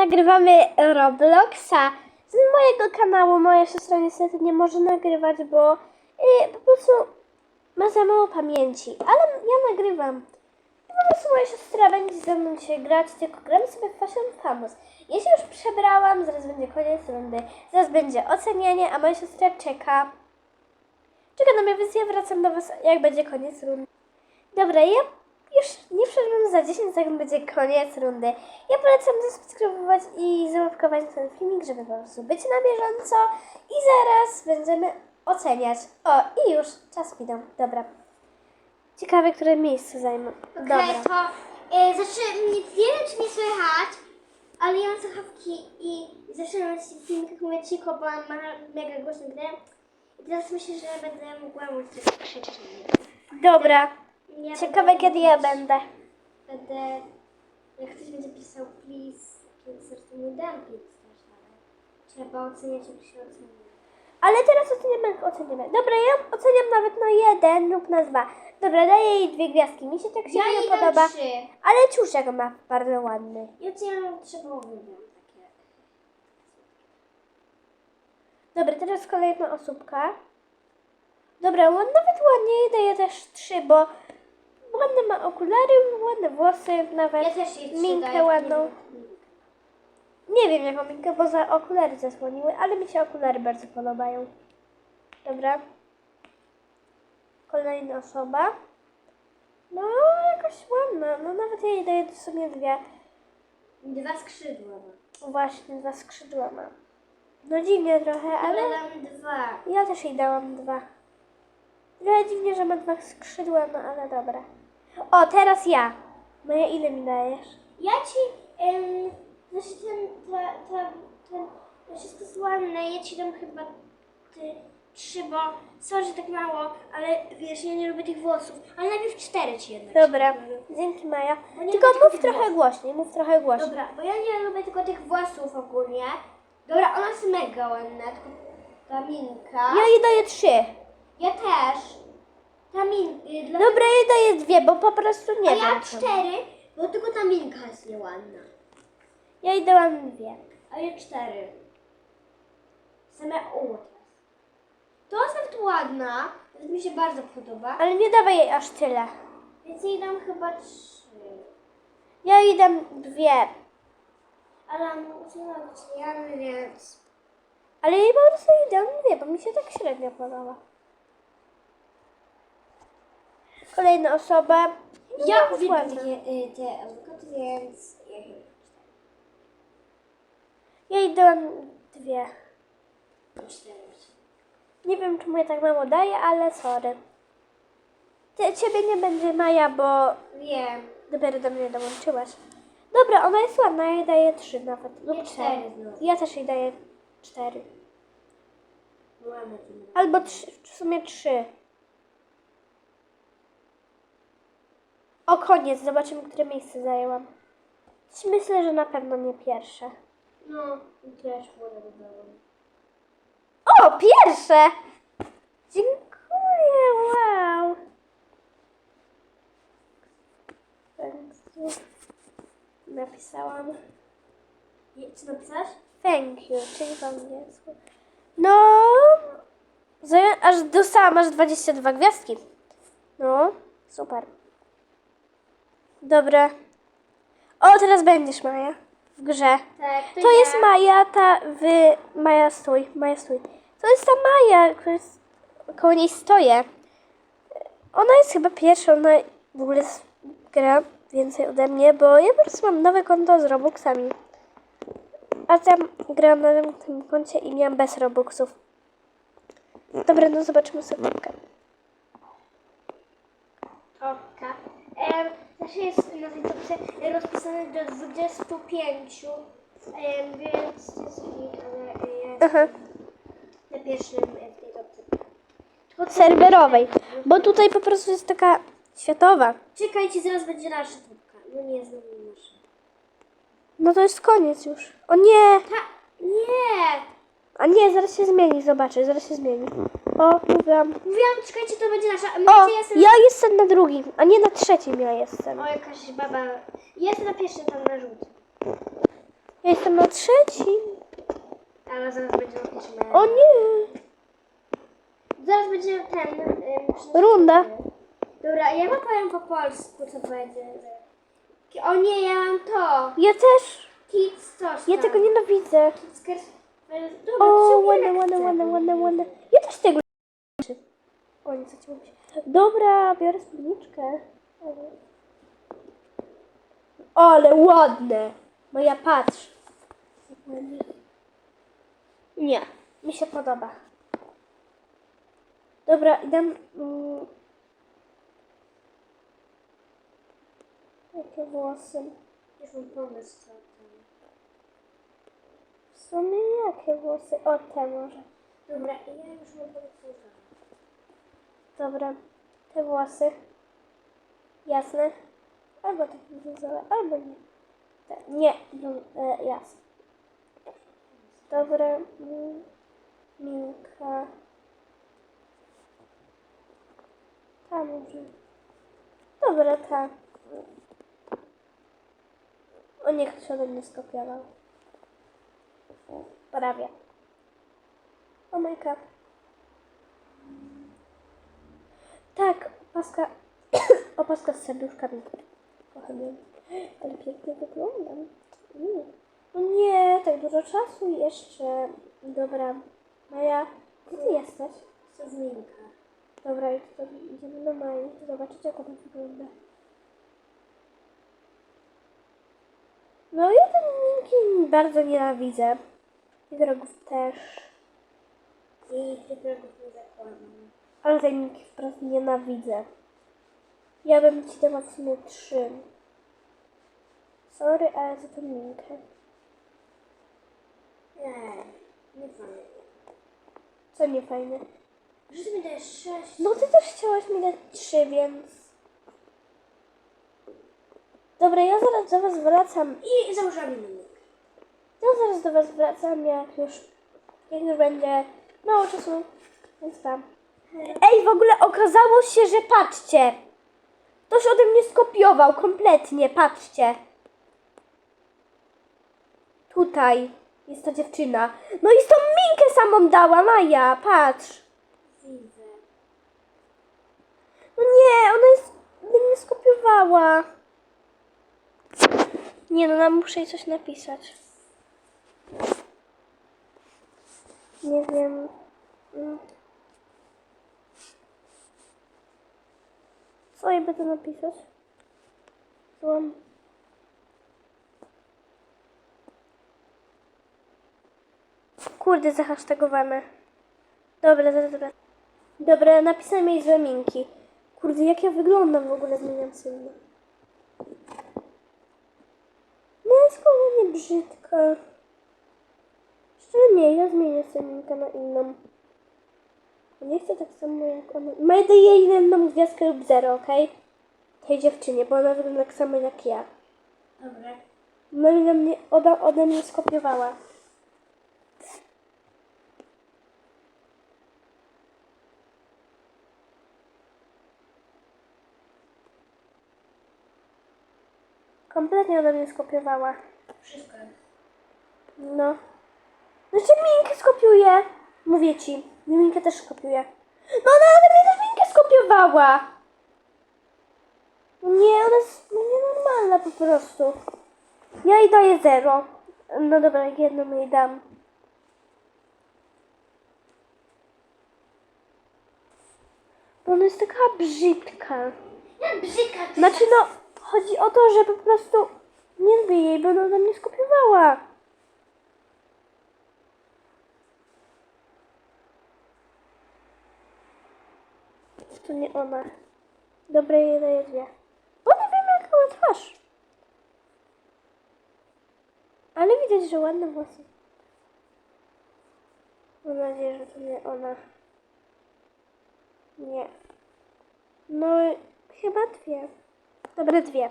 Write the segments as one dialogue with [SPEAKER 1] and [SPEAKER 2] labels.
[SPEAKER 1] Nagrywamy Robloxa z mojego kanału. Moja siostra niestety nie może nagrywać, bo y, po prostu ma za mało pamięci. Ale ja nagrywam. I po prostu moja siostra będzie ze mną dzisiaj grać, tylko gramy sobie Fashion Famous. Ja się już przebrałam, zaraz będzie koniec rundy, zaraz będzie ocenianie, a moja siostra czeka. Czeka na mnie, więc ja wracam do Was, jak będzie koniec rundy. Dobra, ja już nie przerwam za 10 sekund będzie koniec rundy. Ja polecam zasubskrybować i załapkować ten filmik, żeby po prostu być na bieżąco i zaraz będziemy oceniać. O, i już, czas minął. Dobra. Ciekawe, które miejsce zajmę. Dobra.
[SPEAKER 2] Okej, to e, znaczy nie wiem czy nie słychać, ale ja mam słuchawki i zaczynam w filmikach mówić cicho, bo mam mega głośny grę. I teraz myślę, że będę mogła móc coś krzyczeć na mnie.
[SPEAKER 1] Dobra.
[SPEAKER 2] Ja
[SPEAKER 1] Ciekawe,
[SPEAKER 2] będę
[SPEAKER 1] kiedy ja będę.
[SPEAKER 2] Będę, jak ktoś będzie pisał please, please, to mój dam please też, ale trzeba oceniać jak się ocenia.
[SPEAKER 1] Ale teraz oceniamy, oceniamy. Dobra, ja oceniam nawet na jeden lub na dwa. Dobra, daję jej dwie gwiazdki. Mi się tak
[SPEAKER 2] Ja
[SPEAKER 1] średnio
[SPEAKER 2] jej dam
[SPEAKER 1] podoba.
[SPEAKER 2] trzy.
[SPEAKER 1] Ale ciuszek ma bardzo ładny.
[SPEAKER 2] Trzy połowy dam takie.
[SPEAKER 1] Dobra, teraz kolejna osóbka. Dobra, on nawet ładnie jej daje też trzy, bo ładne ma okulary, ładne włosy, nawet
[SPEAKER 2] Ja też jej
[SPEAKER 1] minkę ładną. Nie wiem jaką minkę, bo za okulary zasłoniły, ale mi się okulary bardzo podobają. Dobra. Kolejna osoba. No, jakaś ładna. No nawet ja jej daję w sumie dwie.
[SPEAKER 2] Dwa skrzydła ma.
[SPEAKER 1] Właśnie, dwa skrzydła ma. No dziwnie trochę, ale...
[SPEAKER 2] Ale dam dwa.
[SPEAKER 1] Ja też jej dałam dwa. Trochę dziwnie, że ma dwa skrzydła, no ale dobra. O, teraz ja. No ja ile mi dajesz?
[SPEAKER 2] Ja ci, um, znaczy ten, ta, ta, ten, to wszystko ładne, ja ci dam chyba ty, trzy, bo sorry, że tak mało, ale wiesz, ja nie lubię tych włosów, ale najpierw cztery ci jednak.
[SPEAKER 1] Dobra, dzięki Maja. Tylko mów trochę
[SPEAKER 2] włosów.
[SPEAKER 1] głośniej, mów trochę głośniej.
[SPEAKER 2] Dobra, bo ja nie lubię tylko tych włosów ogólnie. Dobra, ona jest mega ładna, tylko ta minka.
[SPEAKER 1] Ja jej daję trzy.
[SPEAKER 2] Ja też. Ta min, y, dla...
[SPEAKER 1] Dobra, jej daję dwie, bo po prostu nie
[SPEAKER 2] A
[SPEAKER 1] wiem.
[SPEAKER 2] ja cztery, bo tylko ta minka jest nieładna.
[SPEAKER 1] Ja jej dałam dwie.
[SPEAKER 2] A ja cztery. Same U. To jest nawet ładna, więc mi się bardzo podoba.
[SPEAKER 1] Ale nie dawaj jej aż tyle.
[SPEAKER 2] Więc jej dam chyba trzy.
[SPEAKER 1] Ja jej dam dwie.
[SPEAKER 2] Ale no, oceniamy, więc...
[SPEAKER 1] Ale jej po prostu jej dam dwie, bo mi się tak średnio podoba. Kolejna osoba.
[SPEAKER 2] Ja
[SPEAKER 1] No,
[SPEAKER 2] uwielbiam
[SPEAKER 1] ładna.
[SPEAKER 2] takie, y, te awokaty, więc... ja chyba
[SPEAKER 1] Ja jej dałam dwie.
[SPEAKER 2] cztery.
[SPEAKER 1] Nie wiem, czemu ja tak mało daję, ale sorry. Ciebie nie będzie Maja, bo
[SPEAKER 2] Wiem.
[SPEAKER 1] dopiero do mnie dołączyłaś. Dobra, ona jest ładna, ja jej daję trzy nawet. Lub
[SPEAKER 2] Ja
[SPEAKER 1] cztery.
[SPEAKER 2] znowu.
[SPEAKER 1] Ja też jej daję cztery. Albo trzy, w sumie trzy. O, koniec. Zobaczymy, które miejsce zajęłam. Myślę, że na pewno nie pierwsze.
[SPEAKER 2] No, też wodę dodałam.
[SPEAKER 1] O, pierwsze! Dziękuję, wow. Thank you. Napisałam.
[SPEAKER 2] I- Co napisałaś?
[SPEAKER 1] Thank you, czyli po angielsku. No, zaję- aż dostałam aż 22 gwiazdki. No, super. Dobra. O, teraz będziesz Maja w grze.
[SPEAKER 2] Tak,
[SPEAKER 1] To jest Maja, ta wy... Maja stój, Maja stój. To jest ta Maja, która jest... koło niej stoję. Ona jest chyba pierwsza, ona w ogóle s- gra więcej ode mnie, bo ja po prostu mam nowe konto z Robuxami. A tam grałam na tym koncie i miałam bez Robuxów. Dobra, no zobaczymy sobie.
[SPEAKER 2] Oka. Em, Znaczy jest na tej topce rozpisane do 25, em, więc to jest git, ale e,
[SPEAKER 1] Aha.
[SPEAKER 2] na pierwszym e, tej topce. Tylko
[SPEAKER 1] Serwerowej, bo tutaj po prostu jest taka światowa.
[SPEAKER 2] Czekajcie, zaraz będzie nasza topka. No nie, znowu nasza.
[SPEAKER 1] No to jest koniec już. O nie!
[SPEAKER 2] Ta, nie!
[SPEAKER 1] A nie, zaraz się zmieni, zobaczę, zaraz się zmieni. O, mówiłam.
[SPEAKER 2] Mówiłam, czekajcie, to będzie nasza.
[SPEAKER 1] O,
[SPEAKER 2] jestem...
[SPEAKER 1] ja jestem na drugim, a nie na trzecim ja jestem.
[SPEAKER 2] O, jakaś baba. Jestem na pierwszym tam na żółtym.
[SPEAKER 1] Ja jestem na trzecim.
[SPEAKER 2] Ale zaraz będzie napiszemy.
[SPEAKER 1] O nie!
[SPEAKER 2] Zaraz będzie ten. ym,
[SPEAKER 1] Runda.
[SPEAKER 2] Dobra, ja wam powiem po polsku, co będzie. O nie, ja mam to.
[SPEAKER 1] Ja też.
[SPEAKER 2] Kids coś
[SPEAKER 1] Ja
[SPEAKER 2] tam.
[SPEAKER 1] tego nienawidzę.
[SPEAKER 2] Kids. Dobra,
[SPEAKER 1] O, ładne, ładne, ładne, ładne, ładne. Ja też tego nie O, nie zacięło mi się. Dobra, biorę spódniczkę. Ale ładne. No ja patrz. Nie, mi się podoba. Dobra, idę. Mm, jakie włosy?
[SPEAKER 2] Już mam pomysł,
[SPEAKER 1] sumie jakie włosy? O, te może.
[SPEAKER 2] Dobra, ja już co tam.
[SPEAKER 1] Dobra, te włosy. Jasne. Albo takie brązowe, albo nie. Te, nie, brą- e, jasne. Dobra, Minka. Ta może. Dobra, ta. O, niech ktoś ode mnie skopiował. Prawie. O, Majka. Tak, opaska, opaska z serduszkami. Kocham ją. Ale pięknie wyglądam. Mm. No nie, tak dużo czasu jeszcze. Dobra, Maja, gdzie ty jesteś?
[SPEAKER 2] Co z Minka?
[SPEAKER 1] Dobra, i to idziemy do Maji. Zobaczyć, jak ona wygląda. No ja ten Minki bardzo nienawidzę. I wrogów też.
[SPEAKER 2] I tych wrogów nie zakładam.
[SPEAKER 1] Ale tej Minki wprost nienawidzę. Ja bym ci dała w sumie trzy. Sorry, ale za to Minkę.
[SPEAKER 2] Nie, nie fajnie.
[SPEAKER 1] Co nie fajne.
[SPEAKER 2] Że mi dajesz sześć.
[SPEAKER 1] No ty też chciałaś mi dać trzy, więc... Dobra, ja zaraz do was wracam.
[SPEAKER 2] I założyłam inny.
[SPEAKER 1] Ja zaraz do was wracam, jak już, jak już będzie mało czasu, więc tam. Ej, w ogóle okazało się, że patrzcie. Ktoś ode mnie skopiował kompletnie, patrzcie. Tutaj jest ta dziewczyna. No i tą minkę samą dała, Maja, patrz. No nie, ona jest, mnie skopiowała. Nie no, no muszę jej coś napisać. Nie wiem. Co jej będę napisać? Złam. Kurde, zahasztagowane. Dobra, dobra, dobra. Dobra, napisałem jej złe minki. Kurde, jak ja wyglądam w ogóle, zmieniam syna. No jest koło nie brzydka. Szczerze nie, ja zmienię sobie minkę na inną. Nie chcę tak samo jak ona. Ma daję jej jedną gwiazdkę lub zero, okej? Tej dziewczynie, bo ona wygląda tak samo jak ja.
[SPEAKER 2] Dobra.
[SPEAKER 1] No i na mnie, ode, ode mnie skopiowała. Kompletnie ode mnie skopiowała.
[SPEAKER 2] Wszystko.
[SPEAKER 1] No. Jeszcze Minkę skopiuje. Mówię ci. Minkę też skopiuje. No ona ode mnie też Minkę skopiowała. Nie, ona jest no, nienormalna po prostu. Ja jej daję zero. No dobra, jedną jej dam. Bo ona jest taka brzydka.
[SPEAKER 2] Ja brzydka. ty
[SPEAKER 1] Znaczy no, chodzi o to, że po prostu nie lubię jej, bo ona mnie skopiowała. To nie ona. Dobra, jej daję dwie. Bo nie wiem jaka ma twarz. Ale widać, że ładne włosy. Mam nadzieję, że to nie ona. Nie. No, chyba dwie. Dobra, dwie.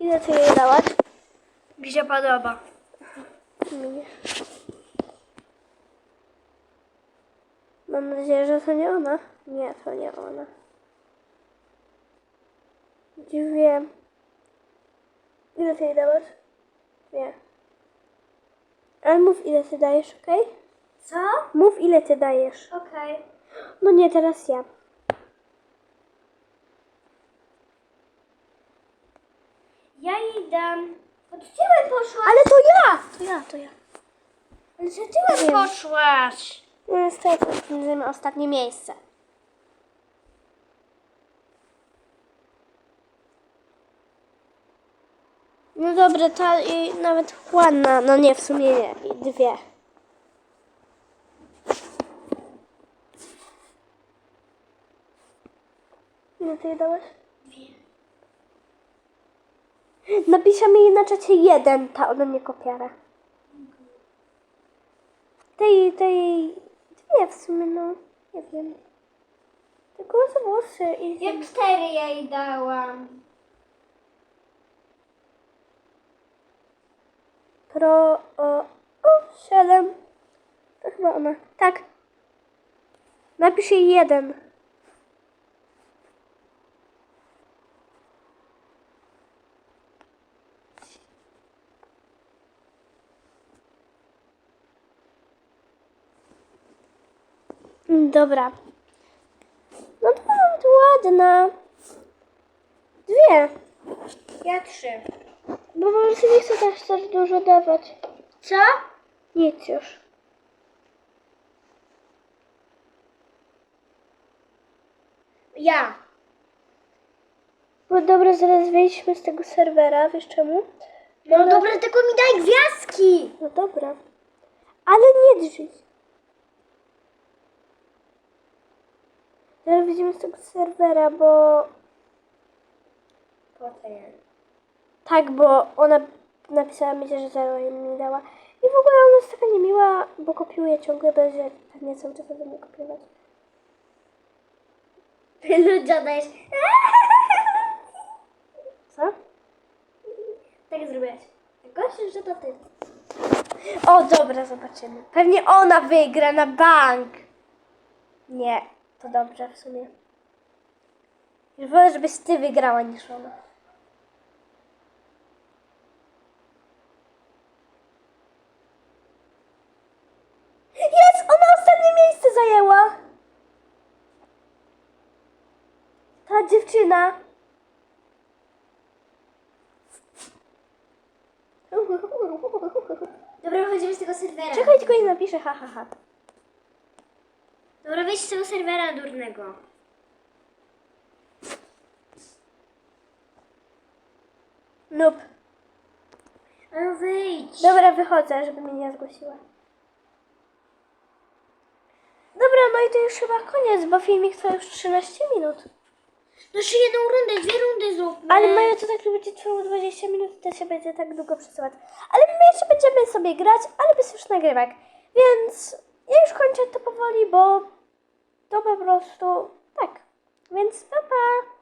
[SPEAKER 1] Ile ty jej dałaś?
[SPEAKER 2] Mi się podoba.
[SPEAKER 1] Mnie. Mam nadzieję, że to nie ona. Nie, to nie ona. Dwie. Ile ty jej dałaś? Dwie. Ale mów ile ty dajesz, okej?
[SPEAKER 2] Co?
[SPEAKER 1] Mów ile ty dajesz.
[SPEAKER 2] Okej.
[SPEAKER 1] No nie, teraz ja.
[SPEAKER 2] Ja jej dam... Od tyłem poszła.
[SPEAKER 1] Ale to ja! To ja, to ja.
[SPEAKER 2] Ale za tyłem poszłaś.
[SPEAKER 1] No niestety, zajmę ostatnie miejsce. No dobra, ta i nawet ładna, no nie, w sumie nie, i dwie. Ile ty jej dałeś?
[SPEAKER 2] Dwie.
[SPEAKER 1] Napiszemy jej na czacie jeden, ta ode mnie kopiara. Tej, tej, dwie w sumie, no, nie wiem. Tylko za włosy i...
[SPEAKER 2] Ja cztery jej dałam.
[SPEAKER 1] Pro, o, o, siedem. To chyba ona. Tak. Napisz jej jeden. Dobra. No to ładna. Dwie.
[SPEAKER 2] Ja trzy.
[SPEAKER 1] Bo po prostu nie chcę też dużo dawać.
[SPEAKER 2] Co?
[SPEAKER 1] Nic już.
[SPEAKER 2] Ja.
[SPEAKER 1] Bo dobra, zaraz wyjdźmy z tego serwera, wiesz czemu?
[SPEAKER 2] No
[SPEAKER 1] Zaraz-
[SPEAKER 2] dobra, tylko mi daj gwiazdki.
[SPEAKER 1] No dobra. Ale nie drzwi. Zaraz wyjdziemy z tego serwera, bo...
[SPEAKER 2] Potem.
[SPEAKER 1] Tak, bo ona napisała mi, że zero jej mi dała. I w ogóle ona jest taka niemiła, bo kopiuje ciągle, będzie pewnie cały czas mnie kopiować.
[SPEAKER 2] Ludzia dajesz.
[SPEAKER 1] Co?
[SPEAKER 2] Tak zrobiłaś. Gościu, że to ty.
[SPEAKER 1] O, dobra, zobaczymy. Pewnie ona wygra na bank. Nie, to dobrze w sumie. Już wolę, żebyś ty wygrała niż ona. Jest! Ona ostatnie miejsce zajęła! Ta dziewczyna.
[SPEAKER 2] Dobra, wychodzimy z tego serwera.
[SPEAKER 1] Czekaj, tylko nie napiszę ha, ha, ha.
[SPEAKER 2] Dobra, wyjdź z tego serwera durnego.
[SPEAKER 1] Noob.
[SPEAKER 2] Ale wyjdź.
[SPEAKER 1] Dobra, wychodzę, żeby mnie nie zgłosiła. Dobra, no i to już chyba koniec, bo filmik trwa już 13 minut.
[SPEAKER 2] No jeszcze jedną rundę, dwie rundy zróbmy.
[SPEAKER 1] Ale Maja to tak będzie trwało 20 minut, to się będzie tak długo przesyłać. Ale my jeszcze będziemy sobie grać, ale bez już nagrywek. Więc ja już kończę to powoli, bo to po prostu tak. Więc pa pa!